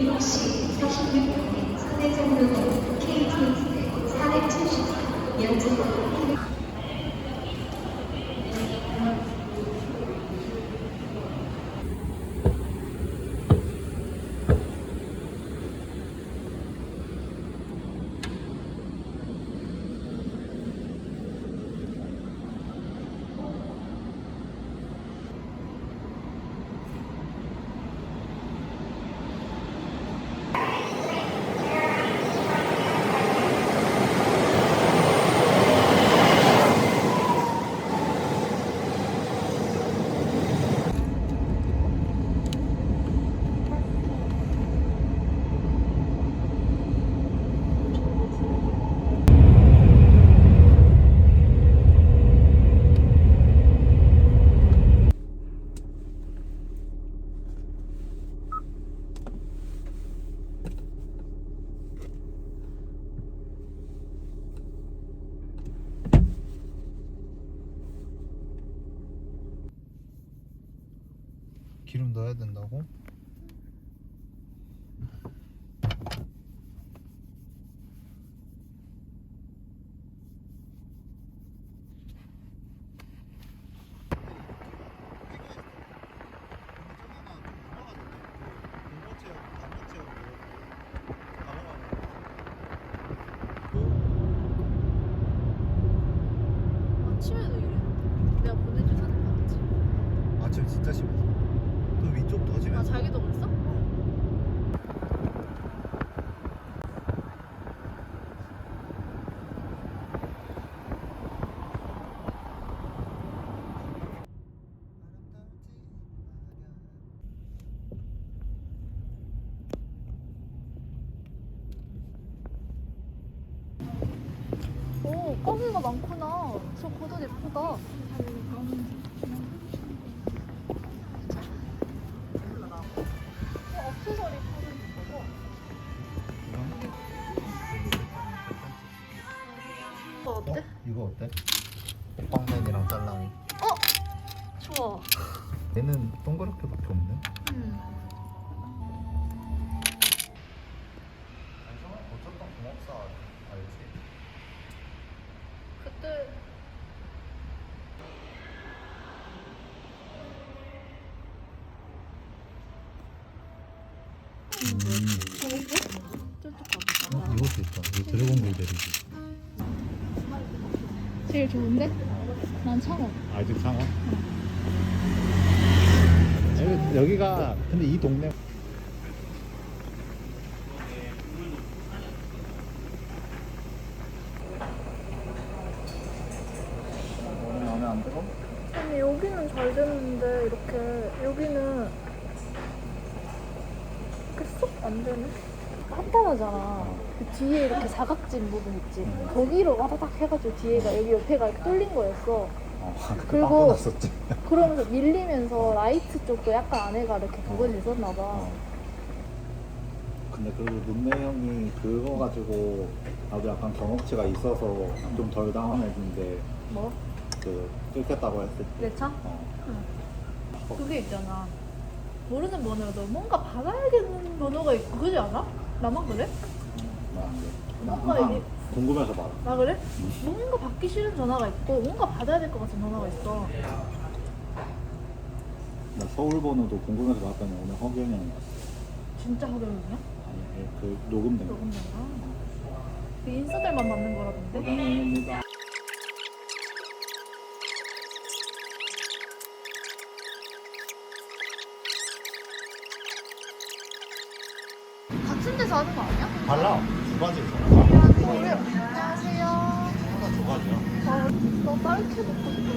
7시 46분에 선해정로로 KTX 474 연주 기름 넣어야 된다고? 아침에도 이랬는데 내가 보내준 사진 봤지? 아침 진짜 심했어. 또 위쪽 더 아 심했어. 자기도 어, 어때? 어? 이거 어때? 빵맨이랑 짤랑이. 좋아 얘는 동그랗게밖에 없네. 음. 좋은데? 난 창업 아직 상어? 여기, 여기가 근데 이 동네 오늘 마음에 안 들어? 아니 여기는 잘 됐는데 이렇게 여기는 이렇게 쏙 안 되네 간단하잖아 그 이렇게 사각진 부분 있지 거기로 와다닥 해가지고 뒤에가 여기 옆에가 이렇게 뚫린 거였어 어, 그리고- 났었지. 그러면서 밀리면서 라이트 쪽도 약간 안에가 이렇게 그건 있었나 봐 어. 근데 그래도 눈매 형이 그거 가지고 나도 약간 경험치가 있어서 좀 덜 당황했는데 뭐? 그 뜯겠다고 했을 때 내 차? 어. 그게 있잖아 모르는 번호여도 뭔가 받아야겠는 번호가 있고 그러지 않아? 나만 그래? 나안 돼. 뭔가 항상 이게 궁금해서 말아. 나 그래? 뭔가 받기 싫은 전화가 있고 뭔가 받아야 될 것 같은 전화가 있어 나 서울 번호도 궁금해서 봤더니 오늘 허경이 형이 왔어. 진짜 하려는데? 아니 그 녹음된 거. 녹음된가? 그 인싸들만 받는 거라던데? 감사합니다. 같은 데서 하는 거 아니야? 달라. 두 가지 있어. 안녕하세요 하나 두 가지야. 아, 나 딸기 먹고 싶어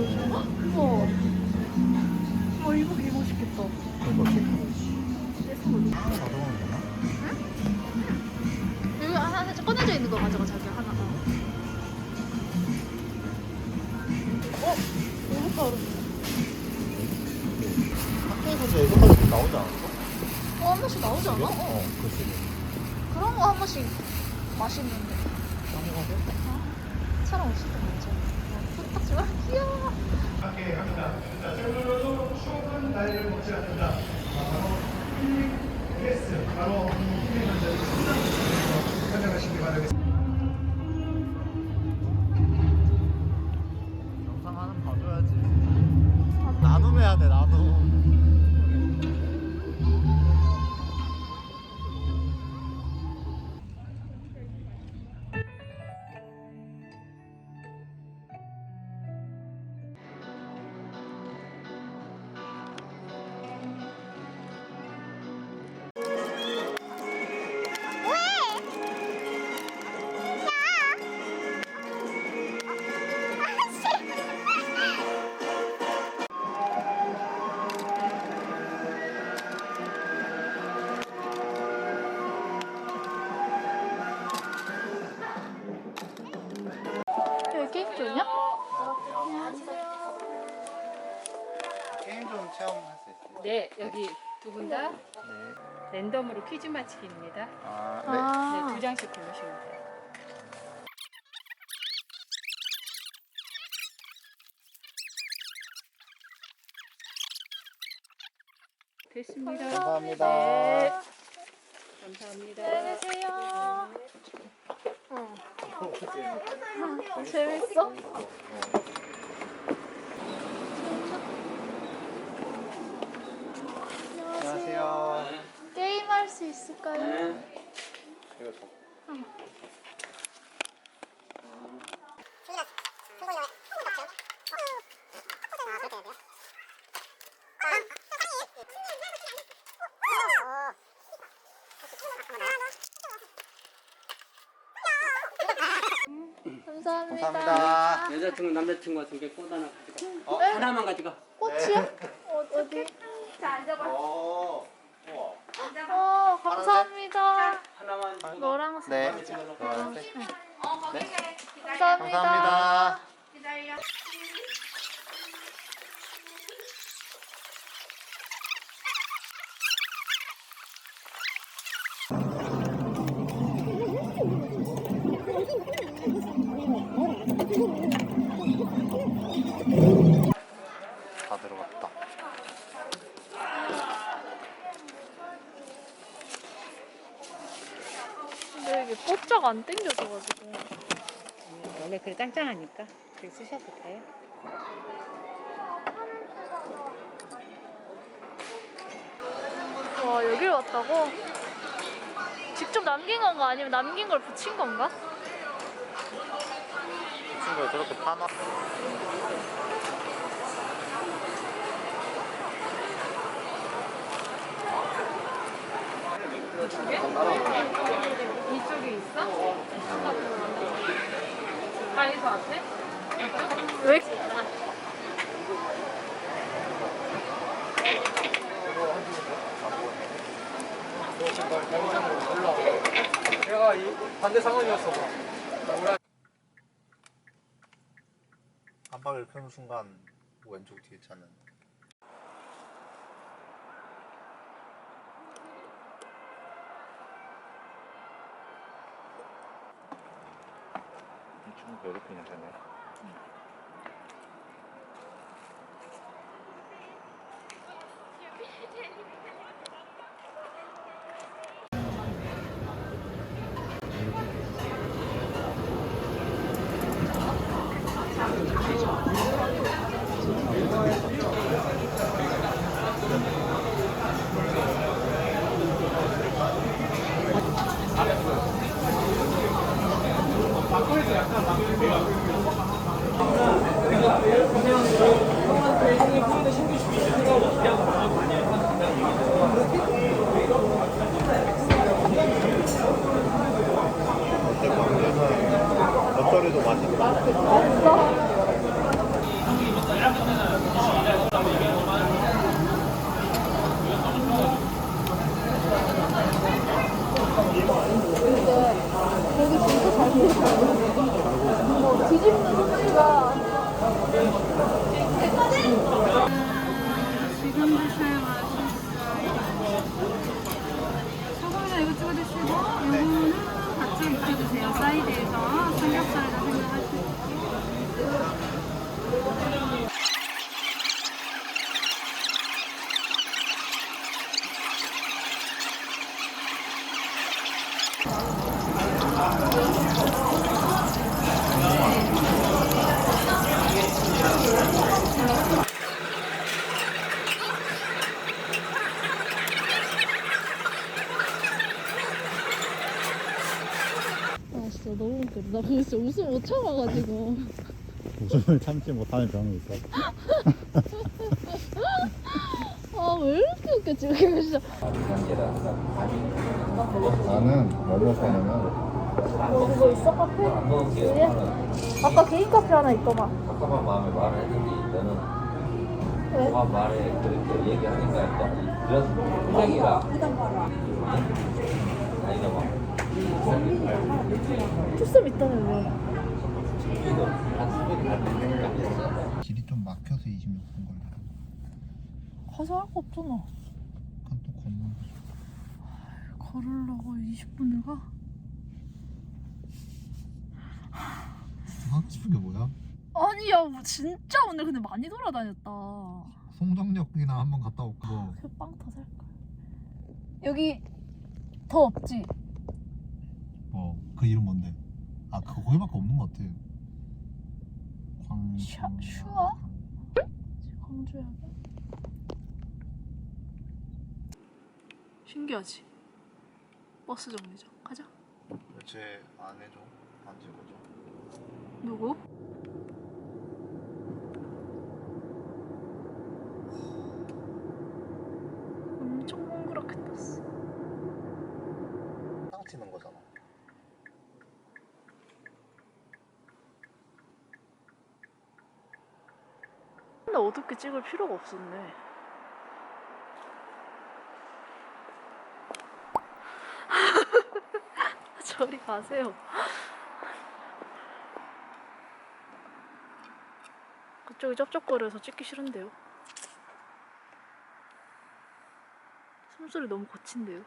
우와 와 이거 개 맛있겠다 그거 자동으로 되나? 여기 하나 살짝 꺼내져 있는 거 가져가 자기 하나 어? 너무 빠르 학교에서 예전까지 나오지 않았어? 어, 한 번씩 나오지 않아? 어. 어, 그치. 그런 거 한 번씩 맛있는데. 한국하게? 차랑 없을 때 먹자. 딱 좋아. 귀여워. 출근 날을 먹지 않는다. 영상 랜덤으로 퀴즈 맞히기입니다. 아, 아, 네, 두 장씩 고르시면 돼요. 됐습니다. 감사합니다. 네, 감사합니다. 안녕히 계세요. 어. 아, 재밌어? 안녕하세요. 게임할 수 있을까요? 이거 저. 감사합니다. 감사합니다. 여자친구 남자친구 같은 게 꽃 하나 가져가 어? 네? 하나만 가져가 꽃이요? 어, 어디? 어. 우와. 어, 감사합니다. 너랑 네. 사진 노란색. 감사합니다. 감사합니다. 다 들어갔다. 근데 꽃자가 안 땡겨져가지고. 원래 그래 짱짱하니까 그렇게 쓰셔도 돼요. 와, 여길 왔다고? 직접 남긴 건가? 아니면 남긴 걸 붙인 건가? 친구가 저렇게 파나? 이쪽에 있어? 왜? 내가 이 반대 상황이었어 깜빡이를 켜는 순간 왼쪽 뒤에 찾는. 이렇게. 겉 Das ist Automatik. 아, 진짜 너무 웃겼다. 나 그거 진짜 웃음 못 참아가지고. 웃음을 참지 못하는 병이 있어. 아, 왜 이렇게 웃겨, 지금. 진짜. 나는 뭘 먹다 보면. 그거 있어, 카페? 위에? 아까 개인 카페 하나 있더만. 잠깐만 마음에 말을 했는데 너는 왜? 그만 말에 그렇게 얘기하니까 또 이런 표정이라 아니다 봐 투썸 왜? 스피드 한 갈때 길이 좀 막혀서 26분 걸려. 가서 할 거 없잖아. 한또 걷는 거. 걸으려고 20분을 가? 하고 싶은 게 뭐야? 아니야, 뭐 진짜 오늘 근데 많이 돌아다녔다. 송정역이나 한번 갔다 올까? 뭐 그빵더 살걸. 여기 더 없지? 뭐, 그 이름 뭔데? 아, 그거 거기밖에 없는 것 같아. 광. 슈- 슈아? 광주야. 신기하지? 버스 정류장 가자. 쟤안 해줘? 안 찍어줘? 누구? 엄청 동그랗게 떴어. 땅 치는 거잖아. 근데 어둡게 찍을 필요가 없었네. 저리 가세요. 그쪽이 쩝쩝거려서 찍기 싫은데요. 숨소리 너무 거친데요.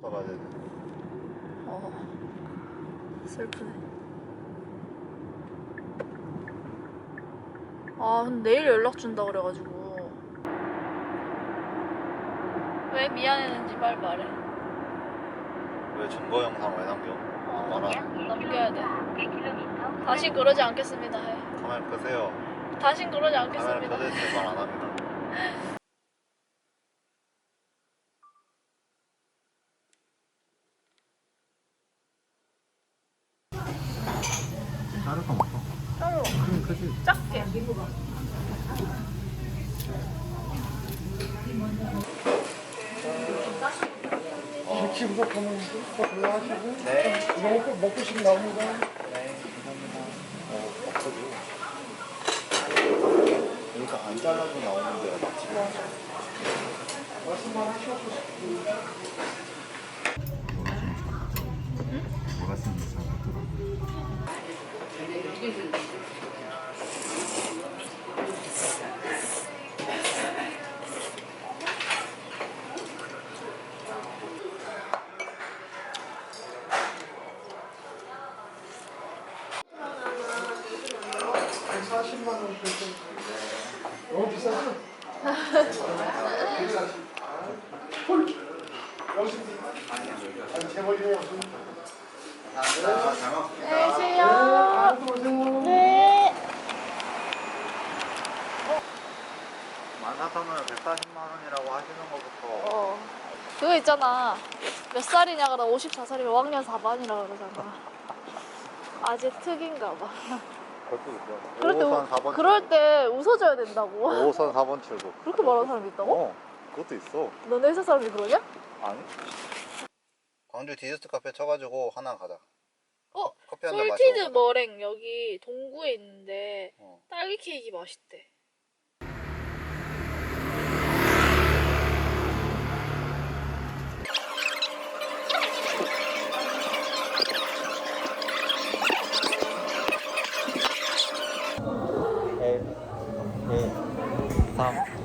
가야. 어 슬프네. 아 근데 내일 연락 준다 그래가지고 왜 미안했는지 빨리 말해. 왜 증거 영상 왜 남겨? 어, 말아. 넘겨야 돼. 다시 그러지 않겠습니다. 해. 카메라 끄세요. 다신 그러지 카메라 않겠습니다. 켜져 있으면 말안 합니다. 자를 거 먹어. 따로 그럼 크지. 작게. 여기서 안 잘라도 나오는 데가 맞지? 뭐가 맞더 안녕하세요. 네. 14,000원을 140만 원이라고 하시는 것부터 어. 그거 있잖아. 몇 살이냐 그러다 54살이면 5학년 4반이라 그러잖아. 아재 특인가 봐. 있어. 그럴 때, 5호선 우- 4번 그럴 때 웃어줘야 된다고. 5호선 4번 출구. 그렇게 말하는 사람이 있다고? 어, 그것도 있어. 너네 회사 사람이 그러냐? 아니? 광주 디저트 카페 쳐가지고 하나 가자. 어, 커피 한잔 마시고. 솔티드. 머랭 여기 동구에 있는데 어. 딸기 케이크 맛있대. 3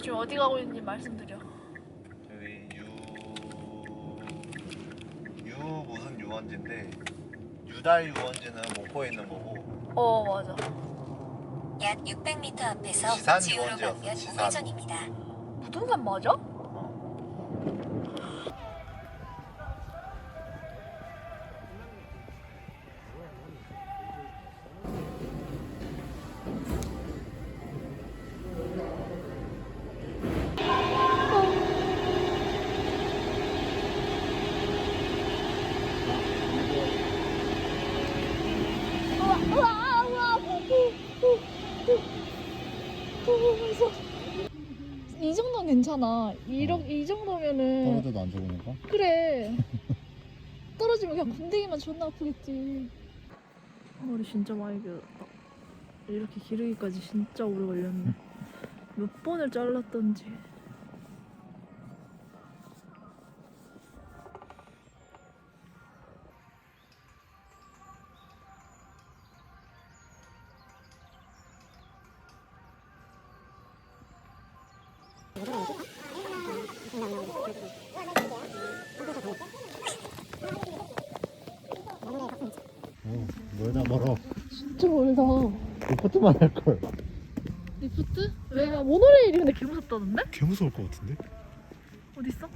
지금 어디 가고 있는지 말씀드려. 무슨 유원지인데 유달 유원지는 목포에 있는 거고 어 맞아 약 600m 앞에서 지산 지우로 유원지였어, 지산. 우회전입니다. 부동산 맞아? 괜찮아. 이러, 이 정도면은 떨어져도 안 죽으니까 그래. 떨어지면 그냥 군데기만 존나 아프겠지. 머리 진짜 많이 길었다. 이렇게 기르기까지 진짜 오래 걸렸네. 몇 번을 잘랐던지. 멀다 멀어 진짜 멀다. 리포트만 할걸 리프트? 왜? 모노레일이는데 개 무섭다던데? 개 무서울 것 같은데? 어딨어?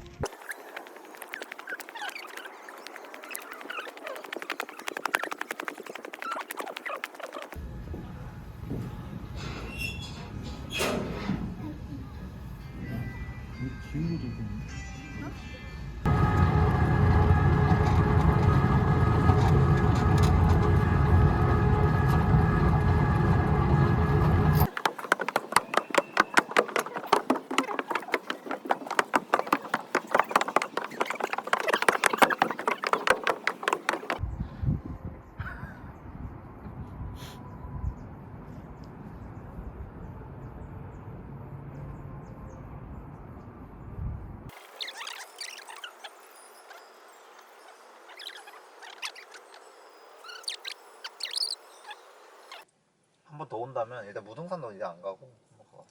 한 번 더 온다면 일단 무등산도 이제 안 가고 한번 가.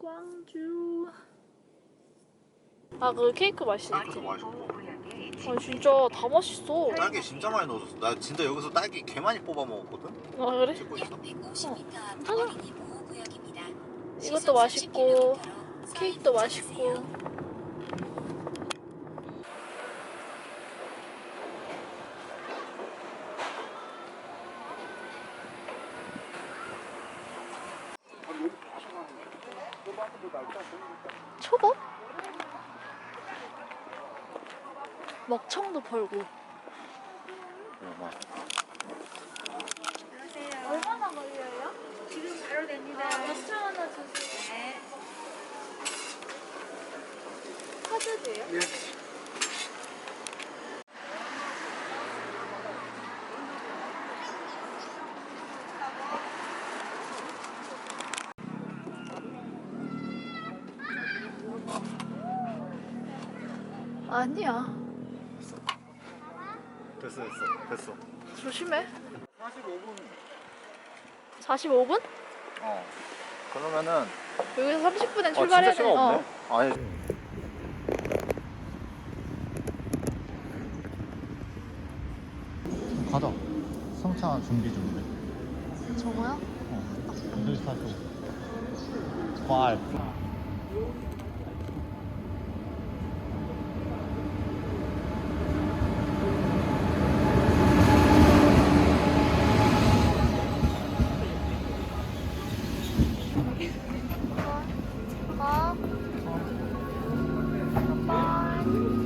광주. 아, 그 케이크 맛있지? 맛있고 아, 진짜 다 맛있어. 딸기 진짜 많이 넣어줬어 나 진짜 여기서 딸기 개 많이 뽑아 먹었거든 아, 그래? 찍고 약 있어 150m 앞 하자. 어린이 보호구역입니다. 이것도 시속 맛있고, 30km로 케이크도. 맛있고. 초밥? 먹청도 팔고. 얼마나 걸려요? 지금 바로 됩니다. 몇초 하나 주세요. 네. 카드도요? 예. 아니야. 됐어 됐어 됐어 조심해. 45분 45분? 어 그러면은 여기서 30분에 아 출발해야 진짜 돼. 시간 어. 없네 아니 가자 성차 준비 중인데 저거요? 어. 1 4 5 5 어. 어. 어. 어?